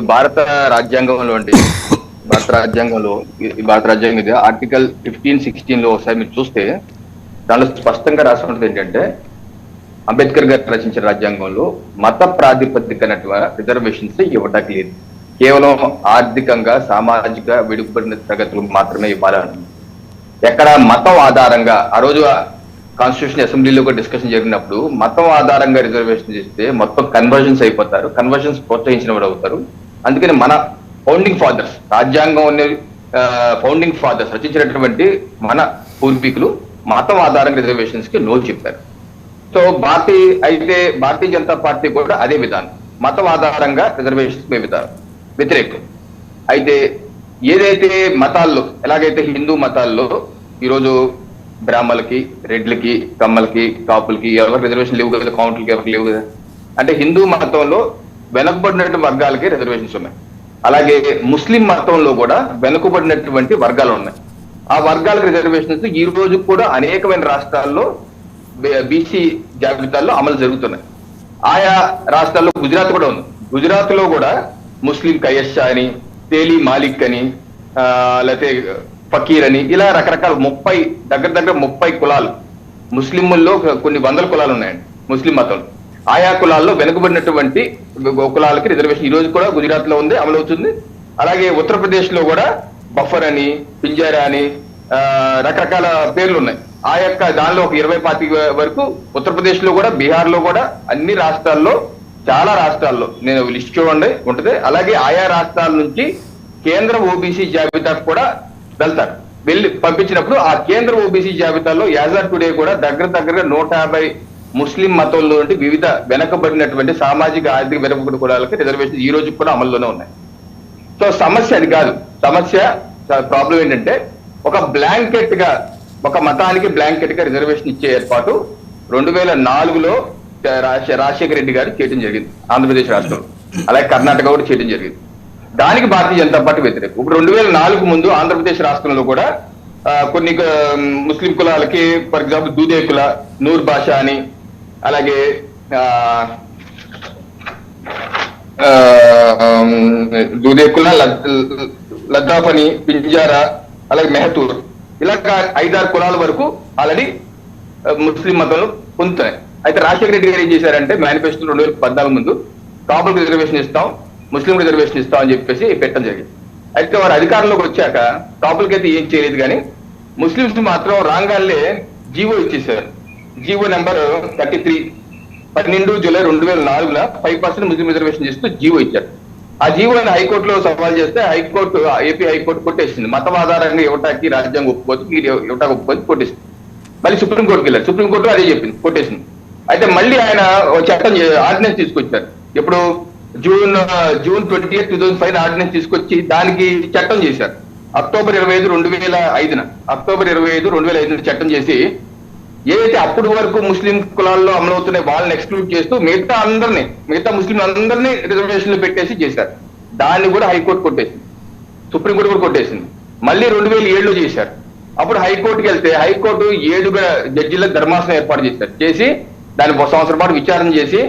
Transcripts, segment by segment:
భారత రాజ్యాంగంలో అండి భారత రాజ్యాంగంలో భారత రాజ్యాంగం ఇది ఆర్టికల్ ఫిఫ్టీన్ సిక్స్టీన్లో ఒకసారి మీరు చూస్తే దానిలో స్పష్టంగా రాసి ఉంటుంది ఏంటంటే అంబేద్కర్ గారు రచించిన రాజ్యాంగంలో మత ప్రాతిపదికన రిజర్వేషన్స్ ఇవ్వడానికి లేదు. కేవలం ఆర్థికంగా సామాజిక విడుపడిన తరగతులు మాత్రమే ఇవ్వాలని. ఎక్కడ మతం ఆధారంగా ఆ రోజు కాన్స్టిట్యూషన్ అసెంబ్లీలో కూడా డిస్కషన్ జరిగినప్పుడు మతం ఆధారంగా రిజర్వేషన్ చేస్తే మొత్తం కన్వర్జన్స్ అయిపోతారు. కన్వర్జన్స్ ప్రోత్సహించిన వాడు అవుతారు. అందుకని మన ఫౌండింగ్ ఫాదర్స్ రాజ్యాంగం అనే ఫౌండింగ్ ఫాదర్స్ రచించినటువంటి మన పూర్వీకులు మతం ఆధారంగా రిజర్వేషన్స్కి నో చెప్పారు. సో భారతీయ అయితే భారతీయ జనతా పార్టీ కూడా అదే విధానం. మతం ఆధారంగా రిజర్వేషన్స్ విధానం వ్యతిరేకం. అయితే ఏదైతే మతాల్లో ఎలాగైతే హిందూ మతాల్లో ఈరోజు బ్రాహ్మలకి రెడ్లకి కమ్మలకి కాపులకి ఎవరికి రిజర్వేషన్ లేవు కదా కౌంట్లకి ఎవరికి లేవు కదా? అంటే హిందూ మతంలో వెనకబడినటువంటి వర్గాలకి రిజర్వేషన్స్ ఉన్నాయి. అలాగే ముస్లిం మతంలో కూడా వెనుకబడినటువంటి వర్గాలు ఉన్నాయి. ఆ వర్గాలకు రిజర్వేషన్స్ ఈ రోజు కూడా అనేకమైన రాష్ట్రాల్లో బీసీ జాబితాల్లో అమలు జరుగుతున్నాయి. ఆయా రాష్ట్రాల్లో గుజరాత్ కూడా ఉంది. గుజరాత్లో కూడా ముస్లిం కయషా అని తేలి మాలిక్ అని లేకపోతే ఫకీర్ అని ఇలా రకరకాల ముప్పై దగ్గర దగ్గర ముప్పై కులాలు ముస్లింల్లో కొన్ని వందల కులాలు ఉన్నాయండి ముస్లిం మతంలో. ఆయా కులాల్లో వెనుకబడినటువంటి కులాలకి రిజర్వేషన్. ఈ రోజు కూడా గుజరాత్లో ఉంది అమలవుతుంది. అలాగే ఉత్తరప్రదేశ్లో కూడా బఫర్ అని పింజారా అని రకరకాల పేర్లు ఉన్నాయి. ఆ యొక్క దానిలో ఒక ఇరవై పాతి వరకు ఉత్తరప్రదేశ్లో కూడా బీహార్లో కూడా అన్ని రాష్ట్రాల్లో చాలా రాష్ట్రాల్లో నేను లిస్ట్ చూడండి ఉంటుంది. అలాగే ఆయా రాష్ట్రాల నుంచి కేంద్ర ఓబీసీ జాబితాకు కూడా వెళ్తారు. వెళ్ళి పంపించినప్పుడు ఆ కేంద్ర ఓబీసీ జాబితాలో యాజర్ టుడే కూడా దగ్గర దగ్గరగా నూట యాభై ముస్లిం మతంలో నుండి వివిధ వెనకబడినటువంటి సామాజిక ఆర్థిక వెనకబడి కులాలకి రిజర్వేషన్ ఈ రోజు కూడా అమల్లోనే ఉన్నాయి. సో సమస్య అది కాదు. సమస్య ప్రాబ్లం ఏంటంటే ఒక బ్లాంకెట్గా ఒక మతానికి బ్లాంకెట్గా రిజర్వేషన్ ఇచ్చే ఏర్పాటు రెండు వేల నాలుగులో రాజశేఖర రెడ్డి గారు చేయడం జరిగింది. ఆంధ్రప్రదేశ్ రాష్ట్రంలో. అలాగే కర్ణాటక కూడా చేయడం జరిగింది. దానికి భారతీయ జనతా పార్టీ వ్యతిరేకం. ఇప్పుడు రెండు వేల నాలుగు ముందు ఆంధ్రప్రదేశ్ రాష్ట్రంలో కూడా కొన్ని ముస్లిం కులాలకి ఫర్ ఎగ్జాంపుల్ దూదే కుల నూర్ బాషా అని అలాగే ఆ, దూదేకుల లద్దాఫని పింజారా అలాగే మెహతూర్ ఇలా ఐదారు కులాల వరకు ఆల్రెడీ ముస్లిం మతంలో పొందుతున్నాయి. అయితే రాజశేఖర రెడ్డి గారు ఏం చేశారంటే మేనిఫెస్టో రెండు వేల పద్నాలుగు ముందు కాపులకు రిజర్వేషన్ ఇస్తాం ముస్లిం రిజర్వేషన్ ఇస్తాం అని చెప్పేసి పెట్టడం జరిగింది. అయితే వారు అధికారంలోకి వచ్చాక కాపులకైతే ఏం చేయలేదు కానీ ముస్లింస్ మాత్రం రాంగాల్లే జీవో ఇచ్చేసారు జీవో నెంబర్ థర్టీ త్రీ పన్నెండు జూలై రెండు వేల నాలుగున ఫైవ్ పర్సెంట్ ముస్లిం రిజర్వేషన్ చేస్తూ జీవో ఇచ్చారు. ఆ జీవోని హైకోర్టులో సవాల్ చేస్తే హైకోర్టు ఏపీ హైకోర్టు కొట్టేసింది. మతం ఆధారంగా ఇవ్వటానికి రాజ్యాంగం ఒప్పుకోవచ్చు మీరు ఇవ్వటానికి ఒప్పుకోవచ్చు కొట్టేసింది. మళ్ళీ సుప్రీంకోర్టుకి వెళ్ళారు. సుప్రీంకోర్టు అదే చెప్పింది కొట్టేసింది. అయితే మళ్ళీ ఆయన ఓ చట్టం ఆర్డినెన్స్ తీసుకొచ్చారు. ఇప్పుడు June June twenty eight two thousand five ordinance తీసుకొచ్చి దానికి చట్టం చేశారు. అక్టోబర్ ఇరవై ఐదు రెండు వేల ఐదున. అక్టోబర్ ఇరవై ఐదు రెండు వేల ఐదున చట్టం చేసి ఏదైతే అప్పటి వరకు ముస్లిం కులాల్లో అమలవుతున్నాయి వాళ్ళని ఎక్స్క్లూడ్ చేస్తూ మిగతా అందరినీ మిగతా ముస్లిం అందరినీ రిజర్వేషన్లు పెట్టేసి చేశారు. దాన్ని కూడా హైకోర్టు కొట్టేసింది. సుప్రీంకోర్టు కూడా కొట్టేసింది. మళ్ళీ రెండు వేల ఏడులో చేశారు. అప్పుడు హైకోర్టుకి వెళ్తే హైకోర్టు ఏడుగురు జడ్జిల ధర్మాసనం ఏర్పాటు చేశారు. చేసి దాన్ని ఒక సంవత్సరం పాటు విచారణ చేసి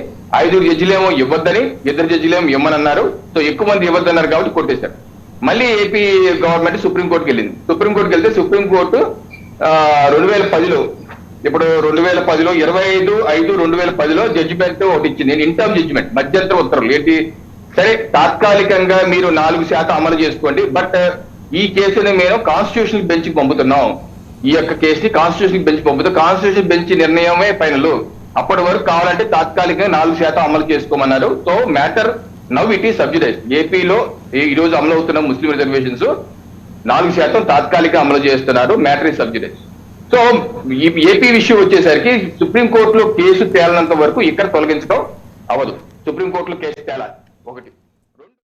ఐదుగురు జడ్జిలేమో ఇవ్వద్దని ఇద్దరు జడ్జిలేమో ఇవ్వమన్నారు సో ఎక్కువ మంది ఇవ్వద్దన్నారు కాబట్టి కొట్టేశారు. మళ్ళీ ఏపీ గవర్నమెంట్ సుప్రీంకోర్టుకి వెళ్ళింది. సుప్రీంకోర్టుకి వెళ్తే సుప్రీంకోర్టు రెండు వేల పదిలో ఇప్పుడు రెండు వేల పదిలో ఇరవై ఐదు ఐదు రెండు వేల పదిలో జడ్జిమెంట్ ఒకటి ఇచ్చింది. ఇంటర్మ్ జడ్జిమెంట్ మధ్యంతర ఉత్తర్వులు. ఏంటి? సరే తాత్కాలికంగా మీరు నాలుగు శాతం అమలు చేసుకోండి. బట్ ఈ కేసుని మేము కాన్స్టిట్యూషన్ బెంచ్ పంపుతున్నాం. ఈ యొక్క కేసుని కాన్స్టిట్యూషన్ బెంచ్ పంపుతాం కాన్స్టిట్యూషన్ బెంచ్ నిర్ణయమే ఫైనల్ అప్పటి వరకు కావాలంటే తాత్కాలికంగా నాలుగు శాతం అమలు చేసుకోమన్నారు. సో మ్యాటర్ నవ్ ఇట్ ఈ సబ్సిడైజ్ ఏపీలో ఈ రోజు అమలు అవుతున్న ముస్లిం రిజర్వేషన్స్ నాలుగు శాతం తాత్కాలిక అమలు చేస్తున్నారు. మ్యాటర్ ఈ సబ్సిడైజ్ సో ఏపీ విషయం వచ్చేసరికి సుప్రీంకోర్టులో కేసు తేలనంత వరకు ఇక్కడ తొలగించడం అవ్వదు. సుప్రీంకోర్టులో కేసు తేలాలి. ఒకటి.